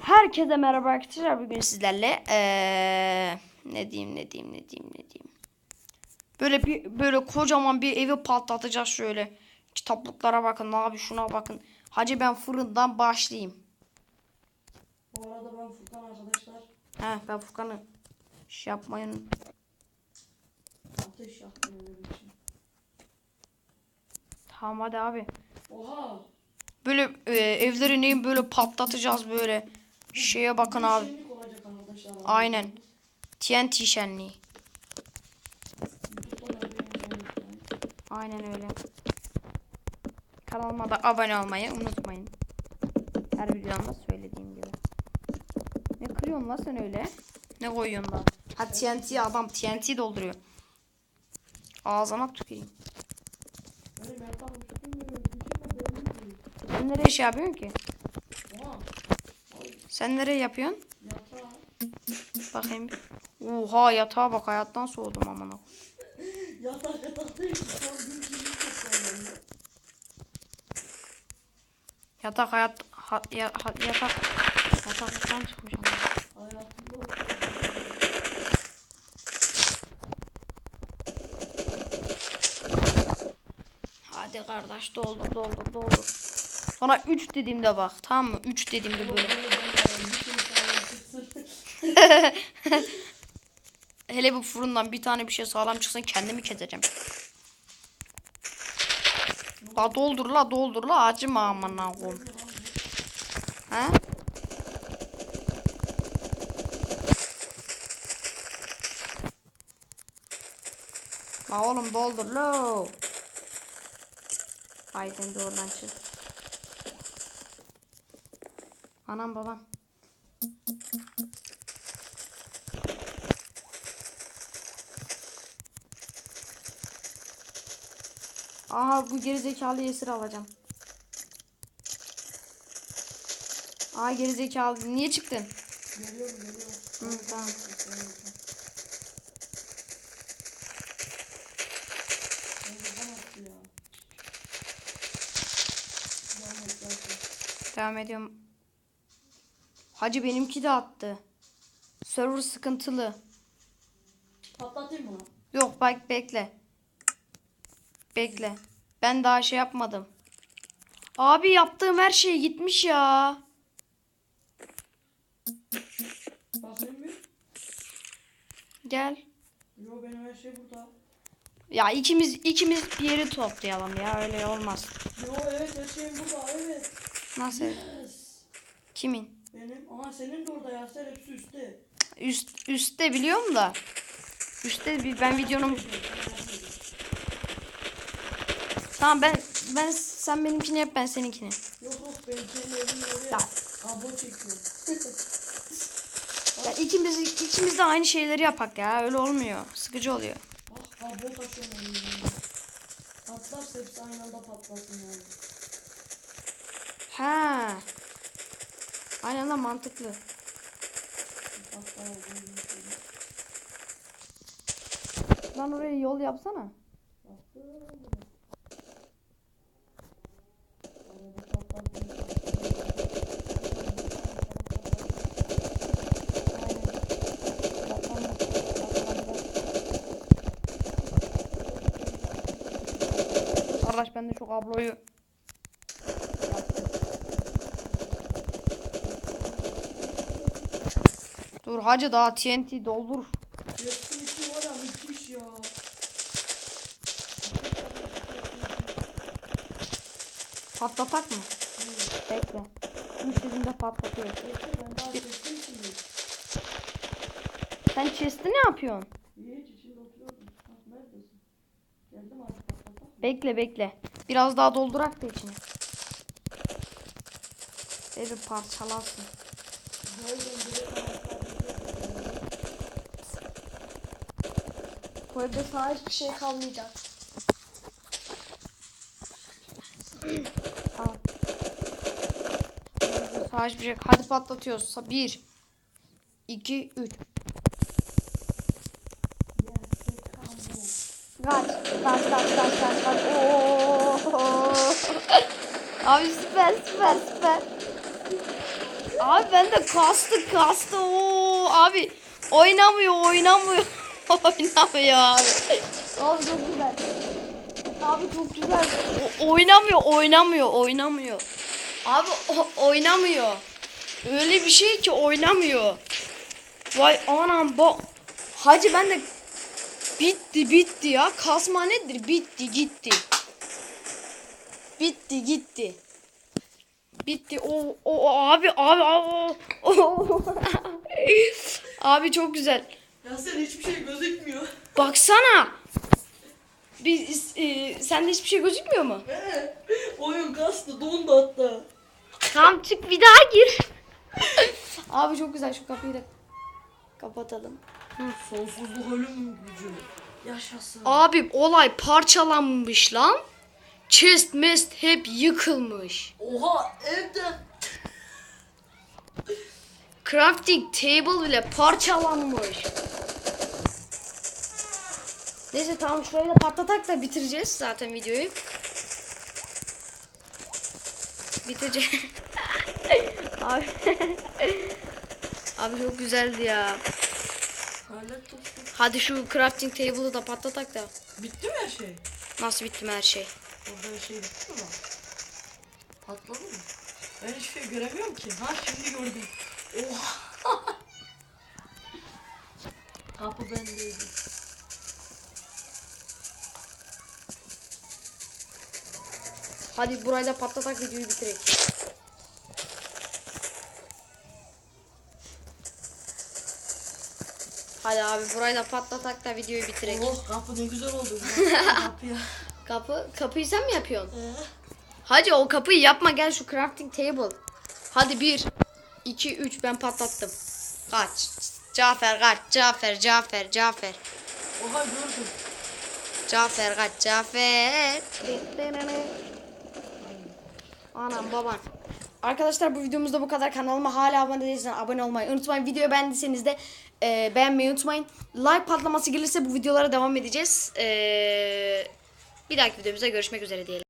Herkese merhaba arkadaşlar. Bugün sizlerle eee ne diyeyim ne diyeyim ne diyeyim ne diyeyim. Böyle bir böyle kocaman bir evi patlatacağız şöyle. Kitaplıklara bakın abi şuna bakın. Hacı ben fırından başlayayım. Bu arada ben Furkan arkadaşlar He ben Furkan'ı şey yapmayın. ateş bir şey. Tamam hadi abi. Oha! Böyle e, evleri neyim böyle patlatacağız böyle. Şeye bakın abi. Aynen. TNT şenliği. Aynen öyle. Kanalıma da abone olmayı unutmayın. Her videomda söylediğim gibi. Ne kırıyorsun lan sen öyle? Ne koyuyorsun lan? Ha TNT adam TNT dolduruyor. Ağzına tüküreyim. Sen nereye şey yapıyorsun ki? Sen nereye yapıyorsun? Yatağı. Bakayım. Oha yatağa bak hayattan soğudum amına. Yatak yatak değil. Şu an gün gibi toplanıyor. Yatak hayat ha, ya, ha- yatak yataktan çıkmış ama. Hadi kardeş doldur doldur doldur. Sonra 3 dediğimde bak tamam mı? 3 dediğimde böyle. Böyle ben bir şey sana çıksın. Hele bu fırından bir tane bir şey sağlam çıksın kendimi keseceğim. La doldur la doldur la acıma aman koyayım. He? La oğlum doldur sen de oradan çık. Anam babam. Aha bu gerizekalı esir alacağım. Aa gerizekalı niye çıktın? Geliyorum geliyorum. Hı, tamam. Devam ediyorum. Hacı benimki de attı. Server sıkıntılı. Patlatayım mı? Yok bak bekle. Bekle. Ben daha şey yapmadım. Abi yaptığım her şey gitmiş ya. Bakayım bir. Gel. Yo benim her şey burada. Ya ikimiz ikimiz bir yeri toplayalım ya öyle olmaz. Yo evet her şeyim burada evet. Nasıl? Yes. Kimin? Benim ama senin de orada ya sen hepsi üstte. Üst üstte biliyorum da. Üstte bir ben videonun Tamam ben ben sen benimkini yap ben seninkini. Yok yok ben evin oraya Ya. kablo çekiyorum. Ya ikimiz ikimiz de aynı şeyleri yapak ya öyle olmuyor. Sıkıcı oluyor. ah kablo taşıyorum. Patlarsa hepsi aynı anda patlasın yani. Ha. Aynen lan mantıklı. Lan oraya yol yapsana. Baktım. Arada patladı. Kardeş ben de şu kabloyu yaptım. Dur hacı daha TNT doldur. Yaptım içi var ya müthiş ya. Patlatak mı? Bekle. Patlatıyor. Bekle çektim şimdi. Sen chest'i ne yapıyorsun? Bekle bekle. Biraz daha doldurak da içine. Evi parçalansın. Böyle direkt anahtarı Bu evde sana hiçbir şey kalmayacak. tamam. Sana hiçbir şey. Hadi patlatıyoruz. Bir. iki, üç. Kaç. Kaç kaç kaç kaç kaç. Oo. Abi süper süper süper. Abi ben de kastı kastı. Oo, abi oynamıyor oynamıyor. oynamıyor abi. Abi çok güzel. Abi çok güzel. O- oynamıyor oynamıyor oynamıyor. Abi o- oynamıyor. Öyle bir şey ki oynamıyor. Vay anam bu. Hacı ben de bitti bitti ya. Kasma nedir? Bitti gitti. Bitti gitti. Bitti. O, o, abi abi abi. o. abi çok güzel. Ya sen hiçbir şey gözükmüyor. Baksana. Biz e, sende hiçbir şey gözükmüyor mu? He. Oyun kastı dondu hatta. Tamam çık bir daha gir. abi çok güzel şu kapıyı da kapatalım. Sonsuzluk ölüm gücü. Yaşasın. Abi olay parçalanmış lan. Chest mest hep yıkılmış. Oha evden. Crafting table bile parçalanmış. Neyse tamam şurayı da patlatak da bitireceğiz zaten videoyu. Bitecek. Abi. Abi çok güzeldi ya. Hadi şu crafting table'ı da patlatak da. Bitti mi her şey? Nasıl bitti mi her şey? Orada her şey bitti mi lan? Patladı mı? Ben hiçbir şey göremiyorum ki. Ha şimdi gördüm. Oha. Kapı bendeydi. Hadi burayı da patlatak videoyu bitirek. Hadi abi burayı da patlatak da videoyu bitirek. Oh kapı ne güzel oldu. Kapıya. Kapı, kapıyı sen mi yapıyorsun? Ee, Hadi o kapıyı yapma gel şu crafting table. Hadi bir, iki, üç ben patlattım. Kaç. Cafer kaç. Cafer, Cafer, Cafer. Oha gördüm. Cafer kaç. Cafer. Anam baban. Arkadaşlar bu videomuzda bu kadar. Kanalıma hala abone değilseniz abone olmayı unutmayın. Videoyu beğendiyseniz de e, beğenmeyi unutmayın. Like patlaması gelirse bu videolara devam edeceğiz. E, bir dahaki videomuzda görüşmek üzere diyelim.